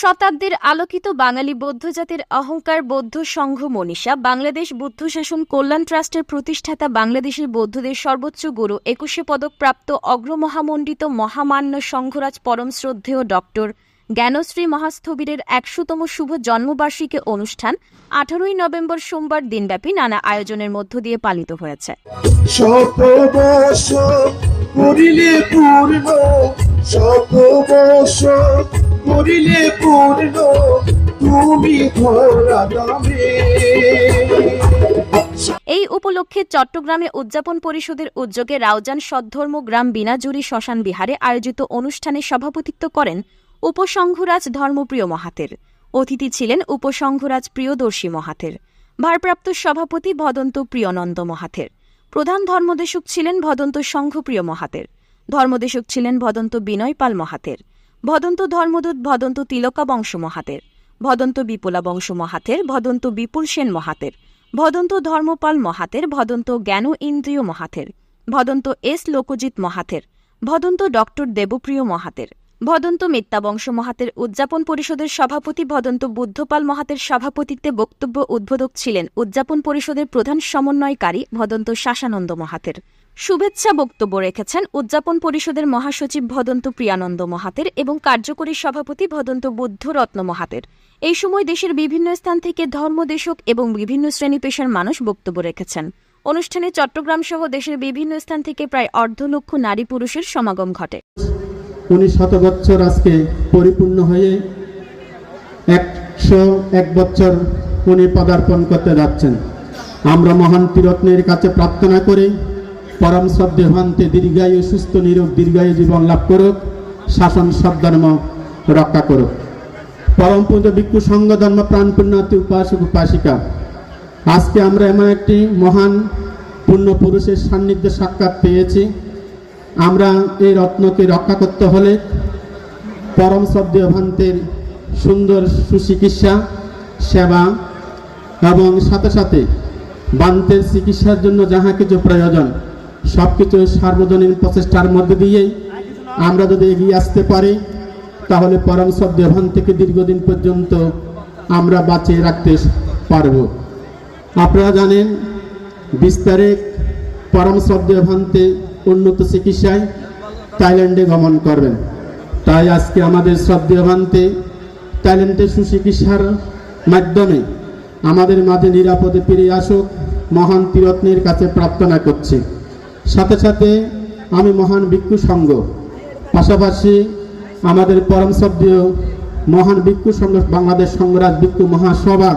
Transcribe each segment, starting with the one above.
শতাব্দীর আলোকিত বাঙালি বৌদ্ধ জাতির অহংকার বৌদ্ধ সংঘ মনীষা, বাংলাদেশ বুদ্ধ শাসন কল্যাণ ট্রাস্টের প্রতিষ্ঠাতা বাংলাদেশের বৌদ্ধদের সর্বোচ্চ গুরু, একুশে পদক প্রাপ্ত অগ্রমহামণ্ডিত মহামান্য সংঘরাজ পরম শ্রদ্ধেয় ডক্টর জ্ঞানশ্রী মহাস্থবিরের একশোতম শুভ জন্মবার্ষিকী অনুষ্ঠান আঠারোই নভেম্বর সোমবার দিনব্যাপী নানা আয়োজনের মধ্য দিয়ে পালিত হয়েছে। করিলে পূর্ণ, তুমি ধরা দামে। এই উপলক্ষে চট্টগ্রামে উদযাপন পরিষদের উদ্যোগে রাউজান সদ্ধর্ম গ্রাম বিনাজুরি শ্মশান বিহারে আয়োজিত অনুষ্ঠানে সভাপতিত্ব করেন উপসংঘরাজ ধর্মপ্রিয় মহাতের। অতিথি ছিলেন উপসংঘরাজ প্রিয়দর্শী মহাতের। ভারপ্রাপ্ত সভাপতি ভদন্ত প্রিয়নন্দ মহাতের। প্রধান ধর্মদেশক ছিলেন ভদন্ত সংঘপ্রিয় মহাতের। ধর্মদেশক ছিলেন ভদন্ত বিনয় পাল মহাতের। ভদন্ত ধর্মদূত ভদন্ত তিলকা বংশ মহাতের ভদন্ত বিপুলা বংশ মহাতের ভদন্ত বিপুল সেন মহাতের, ভদন্ত ধর্মপাল মহাতের, ভদন্ত জ্ঞান ইন্দ্রিয় মহাতের, ভদন্ত এস লোকজিৎ মহাতের, ভদন্ত ডক্টর দেবপ্রিয় মহাতের, ভদন্ত মিত্তাবংশ মহাতের উদযাপন পরিষদের সভাপতি ভদন্ত বুদ্ধপাল মহাতের সভাপতিত্বে বক্তব্য উদ্বোধক ছিলেন উদযাপন পরিষদের প্রধান সমন্বয়কারী ভদন্ত শাসানন্দ মহাতের। শুভেচ্ছা বক্তব্য রেখেছেন উদযাপন পরিষদের মহাসচিব ভদন্ত প্রিয়ানন্দ মহাতের এবং কার্যকরী সভাপতি ভদন্ত বুদ্ধ রত্ন মহাতের। এই সময় দেশের বিভিন্ন স্থান থেকে ধর্মদেশক এবং বিভিন্ন শ্রেণি পেশার মানুষ বক্তব্য রেখেছেন। অনুষ্ঠানে চট্টগ্রাম সহ দেশের বিভিন্ন স্থান থেকে প্রায় অর্ধ লক্ষ নারী পুরুষের সমাগম ঘটে। উনি শত বছর আজকে পরিপূর্ণ হয়ে একশো এক বছর উনি পদার্পণ করতে যাচ্ছেন। আমরা মহান তীরত্নের কাছে প্রার্থনা করি পরম হন্তে দীর্ঘায়ু, সুস্থ, নিরোগ, দীর্ঘায়ু জীবন লাভ করুক, শাসন সদ্ধর্ম রক্ষা করুক। পরম পুজো ভিক্ষু সঙ্গ ধর্ম প্রাণ পুণ্যার্থী উপাসক উপাসিকা। আজকে আমরা এমন একটি মহান পুণ্য পুরুষের সান্নিধ্যে সাক্ষাৎ পেয়েছি। আমরা এই রত্নকে রক্ষা করতে হলে পরম শ্রদ্ধেয় ভান্তের সুন্দর সুচিকিৎসা, সেবা এবং সাথে সাথে বান্তের চিকিৎসার জন্য যাহা কিছু প্রয়োজন সব কিছু সার্বজনীন প্রচেষ্টার মধ্যে দিয়েই আমরা যদি এগিয়ে আসতে পারি, তাহলে পরম শ্রদ্ধেয় ভান থেকে দীর্ঘদিন পর্যন্ত আমরা বাঁচিয়ে রাখতে পারব। আপনারা জানেন, বিস্তারে পরম ভান্তে উন্নত চিকিৎসায় থাইল্যান্ডে গমন করবেন। তাই আজকে আমাদের শ্রদ্ধেয় ভান্তে থাইল্যান্ডে সুচিকিৎসার মাধ্যমে আমাদের মাঝে নিরাপদে ফিরে আসুক মহান তীরত্নের কাছে প্রার্থনা করছি। সাথে সাথে আমি মহান ভিক্ষু সংঘ। পাশাপাশি আমাদের পরম শ্রদ্ধেয় মহান ভিক্ষু সংঘ, বাংলাদেশ সংগ্রাজ ভিক্ষু মহাসভা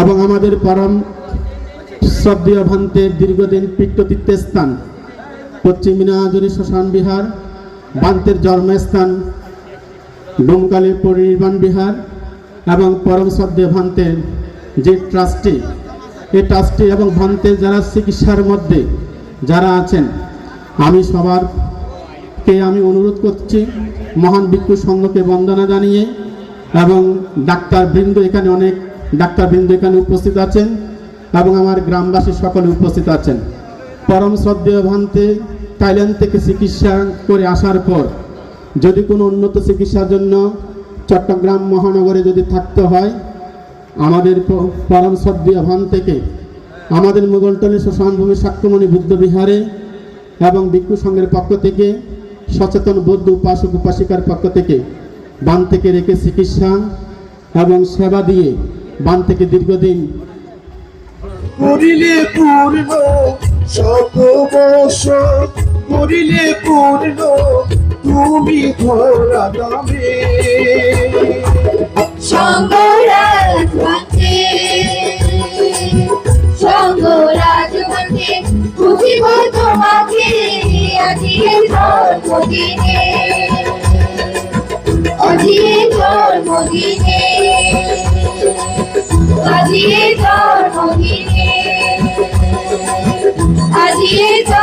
এবং আমাদের পরম শ্রদ্ধেয় ভান্তের দীর্ঘদিন পীঠতীর্থের স্থান পশ্চিম মিনাজুরি শ্মশান বিহার বান্তের জন্মস্থান, ডোমকালী পরিনির্বাণ বিহার এবং পরম শ্রদ্ধেয় ভান্তের যে ট্রাস্টি, এই ট্রাস্টি এবং ভান্তের যারা চিকিৎসার মধ্যে যারা আছেন, আমি সবার কে আমি অনুরোধ করছি, মহান ভিক্ষু সংঘকে বন্দনা জানিয়ে এবং ডাক্তার বৃন্দ এখানে অনেক ডাক্তার বৃন্দ এখানে উপস্থিত আছেন এবং আমার গ্রামবাসী সকলে উপস্থিত আছেন। পরম শ্রদ্ধেয় ভান্তে, থাইল্যান্ড থেকে চিকিৎসা করে আসার পর যদি কোনো উন্নত চিকিৎসার জন্য চট্টগ্রাম মহানগরে যদি থাকতে হয়, আমাদের পরম শ্রদ্ধেয় ভান থেকে আমাদের মুঘলটলি শ্মশানভূমি সাক্ষ্যমণি বুদ্ধ বিহারে এবং ভিক্ষু সংঘের পক্ষ থেকে, সচেতন বৌদ্ধ উপাসক উপাসিকার পক্ষ থেকে বান থেকে রেখে চিকিৎসা এবং সেবা দিয়ে বান থেকে দীর্ঘদিন পূর্ণ তুমি ধরা দামে। অধীর জন্মদিনে অধীর জন্মদিনে অধীর জন্মদিনে অধীর